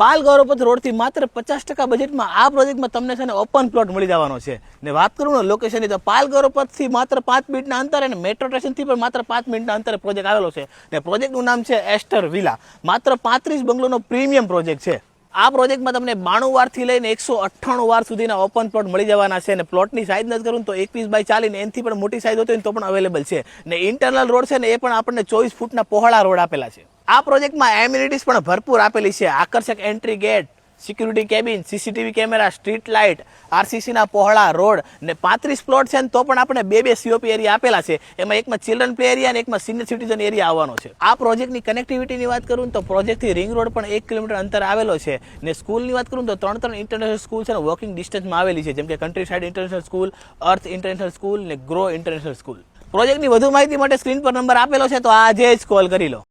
પાલ ગૌરવપથ રોડથી માત્ર પચાસ ટકા બજેટમાં આ પ્રોજેક્ટમાં તમને છે ને ઓપન પ્લોટ મળી જવાનો છે. ને વાત કરું ને લોકેશનની તો પાલ ગૌરવપથથી માત્ર પાંચ મિનિટના અંતરે અને મેટ્રો સ્ટેશનથી પણ માત્ર પાંચ મિનિટના અંતરે પ્રોજેક્ટ આવેલો છે. ને પ્રોજેક્ટનું નામ છે એસ્ટર વિલા. માત્ર પાંત્રીસ બંગલોનો પ્રીમિયમ પ્રોજેક્ટ છે. આ પ્રોજેક્ટમાં તમને બાણું વારથી લઈને એકસો અઠ્ઠાણું વાર સુધીના ઓપન પ્લોટ મળી જવાના છે. અને પ્લોટની સાઇઝ નથી કરું તો એકવીસ બાય ચાલીને એનથી પણ મોટી સાઇઝ હોતી તો પણ અવેલેબલ છે. ને ઇન્ટરનલ રોડ છે ને એ પણ આપણને ચોવીસ ફૂટના પહોળા રોડ આપેલા છે. આ પ્રોજેક્ટમાં એમ્યુનિટીઝ પણ ભરપૂર આપેલી છે. આકર્ષક entry gate security cabin CCTV camera street light આરસીસીના પહોળા રોડ ને પાંત્રીસ પ્લોટ છે ને તો પણ આપણે બે બે સીઓપી એરિયા આપેલા છે. એમાં એકમાં ચિલ્ડ્રન પ્લે એરિયા અને એકમાં સિનિયર સિટીઝન એરિયા આવવાનો છે. આ પ્રોજેક્ટની કનેક્ટિવિટીની વાત કરું તો પ્રોજેક્ટથી રિંગ રોડ પણ એક કિલોમીટર અંતર આવેલો છે ને સ્કૂલની વાત કરું તો ત્રણ ત્રણ ઇન્ટરનેશનલ સ્કૂલ છે ને વોકિંગ ડિસ્ટન્સમાં આવેલી છે. જેમ કે countryside international school earth international school ને ગ્રો ઇન્ટરનેશનલ સ્કૂલ પ્રોજેક્ટની વધુ માહિતી માટે સ્ક્રીન પર નંબર આપેલો છે તો આજે જ કોલ કરી લો.